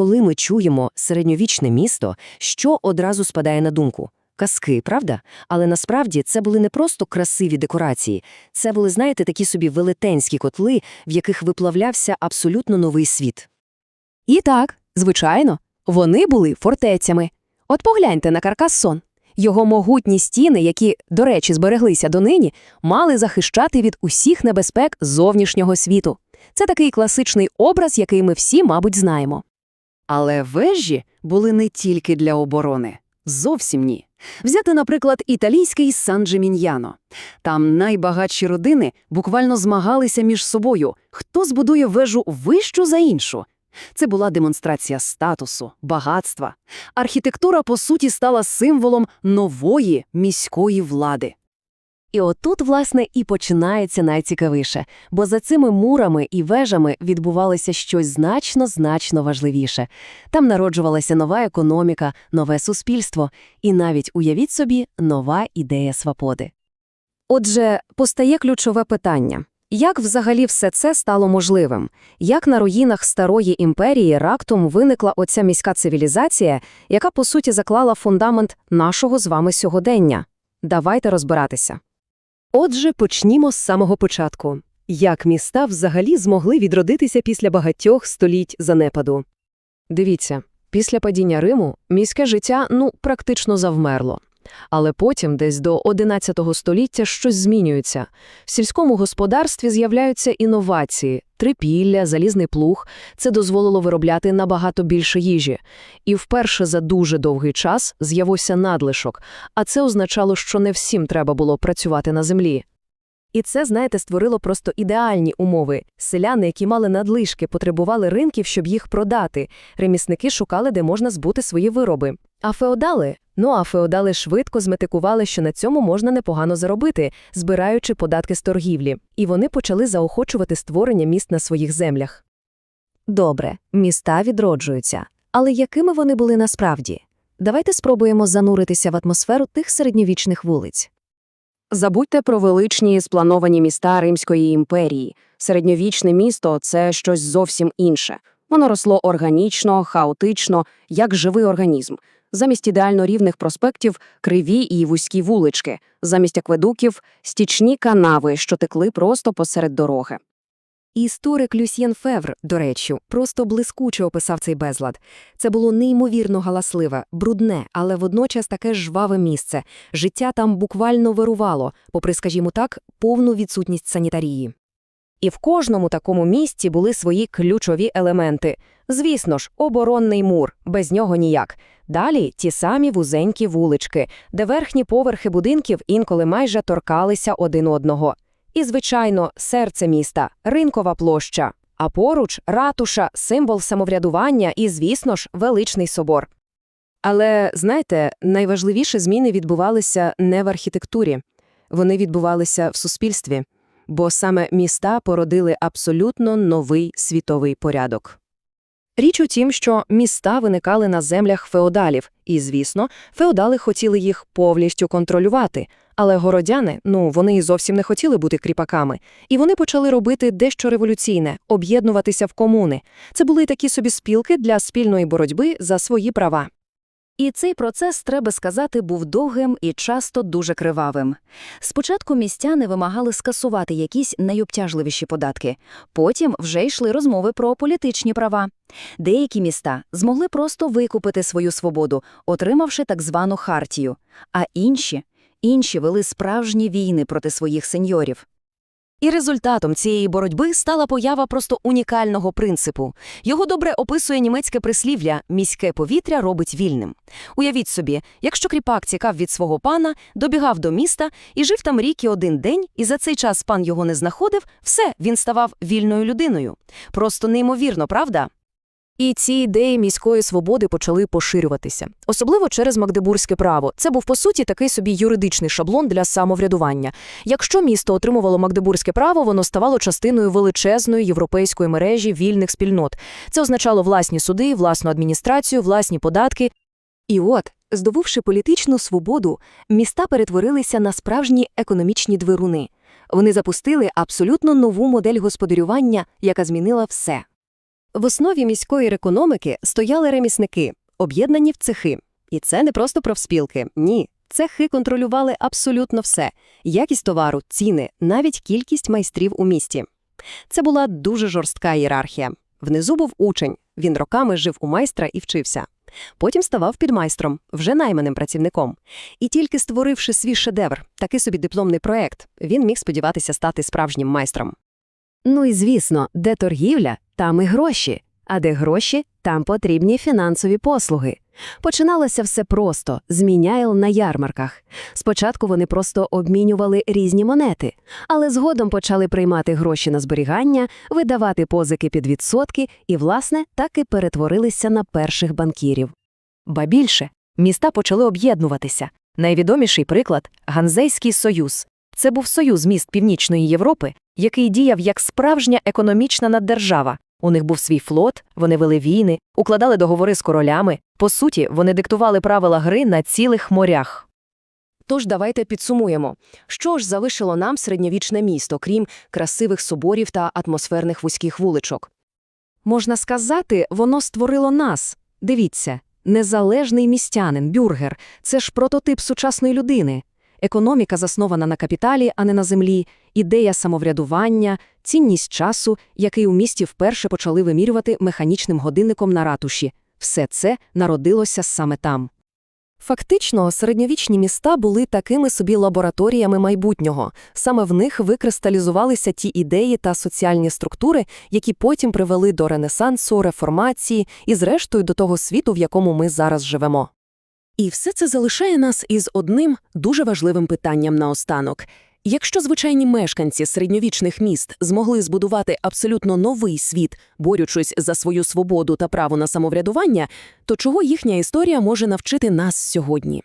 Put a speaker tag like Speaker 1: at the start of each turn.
Speaker 1: Коли ми чуємо середньовічне місто, що одразу спадає на думку? Казки, правда? Але насправді це були не просто красиві декорації. Це були, знаєте, такі собі велетенські котли, в яких виплавлявся абсолютно новий світ.
Speaker 2: І так, звичайно, вони були фортецями. От погляньте на Каркассон. Його могутні стіни, які, до речі, збереглися донині, мали захищати від усіх небезпек зовнішнього світу. Це такий класичний образ, який ми всі, мабуть, знаємо.
Speaker 3: Але вежі були не тільки для оборони. Зовсім ні. Взяти, наприклад, італійський Сан-Джиміньяно. Там найбагатші родини буквально змагалися між собою, хто збудує вежу вищу за іншу. Це була демонстрація статусу, багатства. Архітектура, по суті, стала символом нової міської влади.
Speaker 1: І отут, власне, і починається найцікавіше, бо за цими мурами і вежами відбувалося щось значно-значно важливіше. Там народжувалася нова економіка, нове суспільство і навіть, уявіть собі, нова ідея свободи.
Speaker 2: Отже, постає ключове питання. Як взагалі все це стало можливим? Як на руїнах старої імперії раптом виникла оця міська цивілізація, яка, по суті, заклала фундамент нашого з вами сьогодення? Давайте розбиратися.
Speaker 4: Отже, почнімо з самого початку. Як міста взагалі змогли відродитися після багатьох століть занепаду?
Speaker 2: Дивіться, після падіння Риму міське життя, ну, практично завмерло. Але потім, десь до 11 століття, щось змінюється. В сільському господарстві з'являються інновації – трипілля, залізний плуг. Це дозволило виробляти набагато більше їжі. І вперше за дуже довгий час з'явився надлишок, а це означало, що не всім треба було працювати на землі. І це, знаєте, створило просто ідеальні умови. Селяни, які мали надлишки, потребували ринків, щоб їх продати. Ремісники шукали, де можна збути свої вироби. А феодали? Ну, а феодали швидко зметикували, що на цьому можна непогано заробити, збираючи податки з торгівлі. І вони почали заохочувати створення міст на своїх землях.
Speaker 1: Добре, міста відроджуються. Але якими вони були насправді? Давайте спробуємо зануритися в атмосферу тих середньовічних вулиць.
Speaker 3: Забудьте про величні сплановані міста Римської імперії. Середньовічне місто це щось зовсім інше. Воно росло органічно, хаотично, як живий організм. Замість ідеально рівних проспектів криві і вузькі вулички, замість акведуків стічні канави, що текли просто посеред дороги.
Speaker 2: Історик Люсьєн Февр, до речі, просто блискуче описав цей безлад. Це було неймовірно галасливе, брудне, але водночас таке жваве місце. Життя там буквально вирувало, попри, скажімо так, повну відсутність санітарії. І в кожному такому місці були свої ключові елементи. Звісно ж, оборонний мур, без нього ніяк. Далі ті самі вузенькі вулички, де верхні поверхи будинків інколи майже торкалися один одного. І, звичайно, серце міста – ринкова площа, а поруч – ратуша, символ самоврядування і, звісно ж, величний собор. Але, знаєте, найважливіші зміни відбувалися не в архітектурі. Вони відбувалися в суспільстві, бо саме міста породили абсолютно новий світовий порядок. Річ у тім, що міста виникали на землях феодалів, і, звісно, феодали хотіли їх повністю контролювати. Але городяни, ну, вони і зовсім не хотіли бути кріпаками. І вони почали робити дещо революційне – об'єднуватися в комуни. Це були такі собі спілки для спільної боротьби за свої права.
Speaker 5: І цей процес, треба сказати, був довгим і часто дуже кривавим. Спочатку містяни вимагали скасувати якісь найобтяжливіші податки, потім вже йшли розмови про політичні права. Деякі міста змогли просто викупити свою свободу, отримавши так звану хартію, а інші, інші вели справжні війни проти своїх сеньорів.
Speaker 1: І результатом цієї боротьби стала поява просто унікального принципу. Його добре описує німецьке прислів'я «міське повітря робить вільним». Уявіть собі, якщо кріпак цікав від свого пана, добігав до міста і жив там рік і один день, і за цей час пан його не знаходив, все, він ставав вільною людиною. Просто неймовірно, правда?
Speaker 2: І ці ідеї міської свободи почали поширюватися, особливо через Магдебурзьке право. Це був по суті такий собі юридичний шаблон для самоврядування. Якщо місто отримувало Магдебурзьке право, воно ставало частиною величезної європейської мережі вільних спільнот. Це означало власні суди, власну адміністрацію, власні податки. І от, здобувши політичну свободу, міста перетворилися на справжні економічні двируни. Вони запустили абсолютно нову модель господарювання, яка змінила все.
Speaker 4: В основі міської економіки стояли ремісники, об'єднані в цехи. І це не просто профспілки, ні. Цехи контролювали абсолютно все – якість товару, ціни, навіть кількість майстрів у місті. Це була дуже жорстка ієрархія. Внизу був учень, він роками жив у майстра і вчився. Потім ставав підмайстром, вже найманим працівником. І тільки створивши свій шедевр, такий собі дипломний проект, він міг сподіватися стати справжнім майстром.
Speaker 2: Ну і звісно, де торгівля, там і гроші. А де гроші, там потрібні фінансові послуги. Починалося все просто, з на ярмарках. Спочатку вони просто обмінювали різні монети, але згодом почали приймати гроші на зберігання, видавати позики під відсотки і, власне, так і перетворилися на перших банкірів.
Speaker 1: Ба більше, міста почали об'єднуватися. Найвідоміший приклад – Ганзейський союз. Це був союз міст Північної Європи, який діяв як справжня економічна наддержава. У них був свій флот, вони вели війни, укладали договори з королями. По суті, вони диктували правила гри на цілих морях.
Speaker 4: Тож давайте підсумуємо. Що ж залишило нам середньовічне місто, крім красивих соборів та атмосферних вузьких вуличок? Можна сказати, воно створило нас. Дивіться, незалежний містянин, бюргер – це ж прототип сучасної людини. Економіка заснована на капіталі, а не на землі, ідея самоврядування, цінність часу, який у місті вперше почали вимірювати механічним годинником на ратуші. Все це народилося саме там. Фактично, середньовічні міста були такими собі лабораторіями майбутнього. Саме в них викристалізувалися ті ідеї та соціальні структури, які потім привели до Ренесансу, реформації і, зрештою, до того світу, в якому ми зараз живемо. І все це залишає нас із одним дуже важливим питанням наостанок. Якщо звичайні мешканці середньовічних міст змогли збудувати абсолютно новий світ, борючись за свою свободу та право на самоврядування, то чого їхня історія може навчити нас сьогодні?